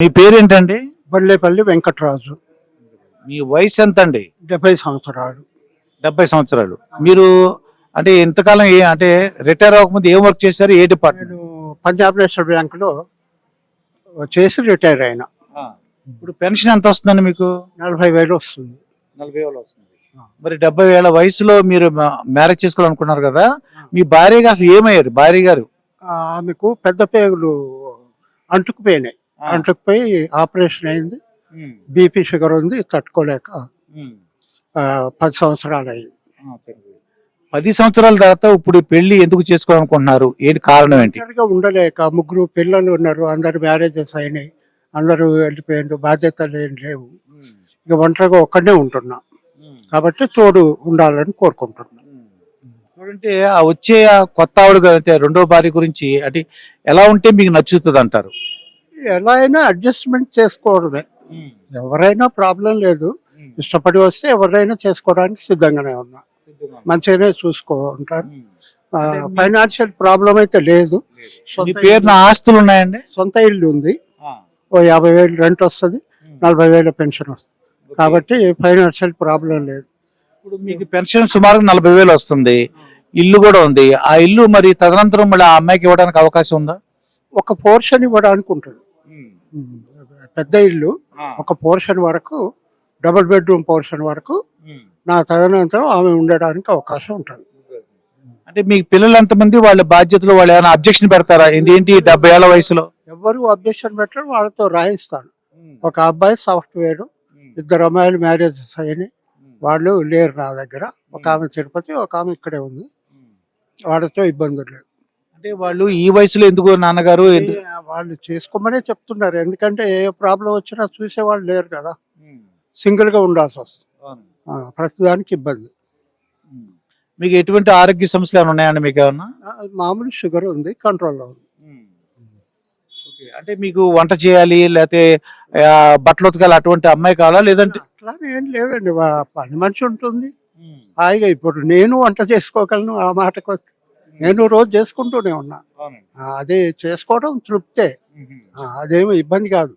మీ పేరేంటండి? బళ్ళేపల్లి వెంకటరాజు. మీ వయసు ఎంత అండి డెబ్బై సంవత్సరాలు. డెబ్బై సంవత్సరాలు. మీరు అంటే ఇంతకాలం ఏ అంటే రిటైర్ అవ్వకముందు ఏం వర్క్ చేశారు? ఏ డిపార్ట్మెంట్? నేను పంజాబ్ నేషనల్ బ్యాంకులో చేసి రిటైర్ అయినా. ఇప్పుడు పెన్షన్ ఎంత వస్తుందండి మీకు? నలభై వేలు వస్తుంది. నలభై వేలు వస్తుంది. మరి డెబ్బై వేల వయసులో మీరు మ్యారేజ్ చేసుకోవాలనుకున్నారు కదా? మీ భార్య గారు అసలు ఏమయ్యారు? భార్య గారు ఆమెకు పెద్ద పేగులు అంటుకుపోయినాయి. అంటుకుపోయి ఆపరేషన్ అయింది. బీపీ షుగర్ ఉంది తట్టుకోలేక పది సంవత్సరాలు అయింది. పది సంవత్సరాల తర్వాత ఇప్పుడు పెళ్ళి ఎందుకు చేసుకోవాలనుకుంటున్నారు? ఏంటి కారణం ఏంటి? ఉండలేక ముగ్గురు పిల్లలు ఉన్నారు అందరు మ్యారేజెస్ అయినాయి అందరూ వెళ్ళిపోయిండు బాధ్యతలు ఏం లేవు. ఇక ఒంటరిగా ఒక్కడే ఉంటున్నా. కాబట్టి తోడు ఉండాలని కోరుకుంటున్నా. చూడంటే ఆ వచ్చే కొత్త ఆవిడ రెండో భార్య గురించి అంటే ఎలా ఉంటే మీకు నచ్చుతుంది అంటారు? ఎలా అయినా అడ్జస్ట్మెంట్ చేసుకోవడమే. ఎవరైనా ప్రాబ్లం లేదు. ఇష్టపడి వస్తే ఎవరైనా చేసుకోవడానికి సిద్ధంగానే ఉన్నా. మంచిగానే చూసుకుంటారు ఫైనాన్షియల్ ప్రాబ్లం అయితే లేదు. పేరున ఆస్తులు ఉన్నాయండి? సొంత ఇల్లు ఉంది. ఓ యాభై వేలు రెంట్ వస్తుంది. నలభై వేల పెన్షన్ వస్తుంది. కాబట్టి ఫైనాన్షియల్ ప్రాబ్లం లేదు. ఇప్పుడు మీకు పెన్షన్ సుమారు నలభై వేలు వస్తుంది. ఇల్లు కూడా ఉంది. ఆ ఇల్లు మరి తదనంతరం మళ్ళీ ఆ అమ్మాయికి ఇవ్వడానికి అవకాశం ఉందా? ఒక పోర్షన్ ఇవ్వడానికి ఉంటుంది పెద్ద ఇల్లు ఒక పోర్షన్ వరకు డబుల్ బెడ్రూమ్ పోర్షన్ వరకు నా తదనంతరం ఆమె ఉండడానికి అవకాశం ఉంటుంది. అంటే మీకు పిల్లలు ఎంతమంది? వాళ్ళ బాధ్యతలు వాళ్ళు ఏమైనా అబ్జెక్షన్ పెడతారా? ఏంటి డెబ్బై ఏళ్ళ వయసులో? ఎవరు అబ్జెక్షన్ పెట్టరు వాళ్ళతో రాయిస్తాను. ఒక అబ్బాయి సాఫ్ట్వేర్ ఇద్దరు అమ్మాయిలు మ్యారేజెస్ అయినాయి వాళ్ళు లేరు నా దగ్గర. ఒక ఆమె తిరుపతి ఒక ఆమె ఇక్కడే ఉంది. వాళ్ళతో ఇబ్బందులు లేవు. అంటే వాళ్ళు ఈ వయసులో ఎందుకు నాన్నగారు? వాళ్ళు చేసుకోమనే చెప్తున్నారు. ఎందుకంటే ఏ ప్రాబ్లం వచ్చినా చూసేవాళ్ళు లేరు కదా. సింగిల్గా ఉండాల్సి వస్తుంది. ప్రతిదానికి ఇబ్బంది. మీకు ఎటువంటి ఆరోగ్య సమస్యలు ఏమైనా ఉన్నాయండి మీకు ఏమన్నా? మామూలు షుగర్ ఉంది కంట్రోల్లో ఉంది. ఓకే. అంటే మీకు వంట చేయాలి లేకపోతే బట్టలు ఉతకాలి అటువంటి అమ్మాయి కావాలా లేదంటే? అట్లానే ఏం లేదండి. పని మనిషి ఉంటుంది. హాయిగా ఇప్పుడు నేను వంట చేసుకోగలను ఆ మాటకు వస్తే. నేను రోజు చేసుకుంటూనే ఉన్నా. అది చేసుకోవడం తృప్తే. అదేమి ఇబ్బంది కాదు.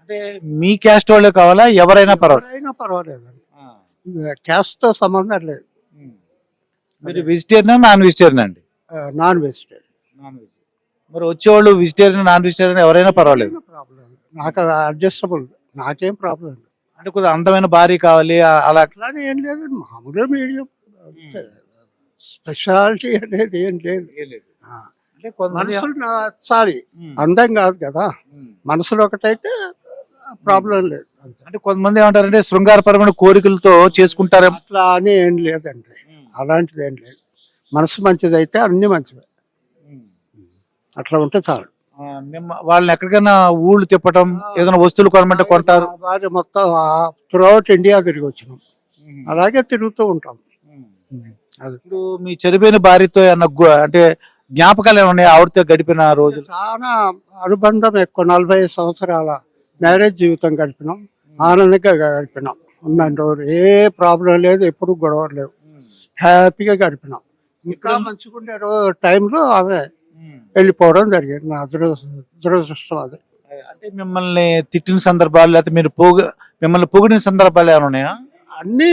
అంటే మీ క్యాస్ట్ వాళ్ళే కావాలా? ఎవరైనా పర్వాలేదు. ఎవరైనా పర్వాలేదండి క్యాస్ట్తో సంబంధం లేదు. మీరు వెజిటేరియన్ నాన్ వెజిటేరియన్ అండి? నాన్ వెజిటేరియన్ నాన్ వెజ్ మరి వచ్చేవాళ్ళు వెజిటేరియన్ నాన్ వెజిటేరియన్ ఎవరైనా పర్వాలేదు. ప్రాబ్లం నాకు అడ్జస్టబుల్ నాకేం ప్రాబ్లం అంటే కొద్దిగా అందమైన భార్య కావాలి అలా అట్లానే ఏం లేదు. మామూలుగా మీడియం స్పెషాలిటీ అనేది ఏం లేదు. అంటే కొంతమంది మనసులు నచ్చాలి. అందం కాదు కదా. మనసులో ఒకటైతే ప్రాబ్లం లేదు. అంటే కొంతమంది ఏమంటారంటే శృంగారపరమైన కోరికలతో చేసుకుంటారే అట్లా అని ఏం లేదండి. అలాంటిది ఏం లేదు. మనసు మంచిదైతే అన్ని మంచివే. అట్లా ఉంటే చాలు. వాళ్ళని ఎక్కడికైనా ఊళ్ళు తిప్పటం ఏదైనా వస్తువులు కొనమంటే కొంటారు. భార్య మొత్తం త్రూఅవుట్ ఇండియా తిరిగి వచ్చినాం. అలాగే తిరుగుతూ ఉంటాం. ఇప్పుడు మీ చనిపోయిన భార్యతో గు- అంటే జ్ఞాపకాలు ఏమైనా ఉన్నాయా? ఆవిడతో గడిపిన రోజులు? చాలా అనుబంధం ఎక్కువ. నలభై సంవత్సరాల మ్యారేజ్ జీవితం గడిపినాం. ఆనందంగా గడిపినాం. ఉన్న రోజు ఏ ప్రాబ్లం లేదు ఎప్పుడు గొడవలు లేవు. హ్యాపీగా గడిపినాం. ఇంకా మంచిగా ఉండే రోజు టైంలో ఆమె వెళ్ళిపోవడం జరిగింది. నా దురదృ దురదృష్టం అది అంటే మిమ్మల్ని తిట్టిన సందర్భాలు లేకపోతే మీరు పోగు మిమ్మల్ని పొగిడిన సందర్భాలు ఏమైనా ఉన్నాయా? అన్నీ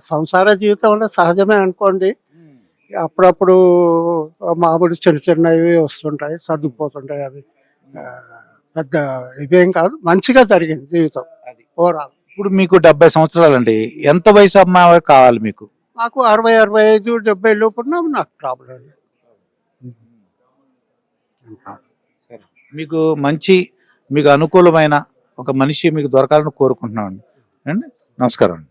సంసార జీవితంలో సహజమే అనుకోండి. అప్పుడప్పుడు మామూలు చిన్న చిన్నవి వస్తుంటాయి సర్దుకుపోతుంటాయి అవి. పెద్ద ఇవేం కాదు మంచిగా జరిగింది జీవితం అది. ఓవరాల్. ఇప్పుడు మీకు డెబ్బై సంవత్సరాలండి ఎంత వయసు అమ్మాయి కావాలి మీకు? నాకు అరవై అరవై ఐదు డెబ్బై లోపున నాకు ప్రాబ్లం లేదు. మీకు మంచి మీకు అనుకూలమైన ఒక మనిషి మీకు దొరకాలని కోరుకుంటున్నాను అండి. నమస్కారం అండి.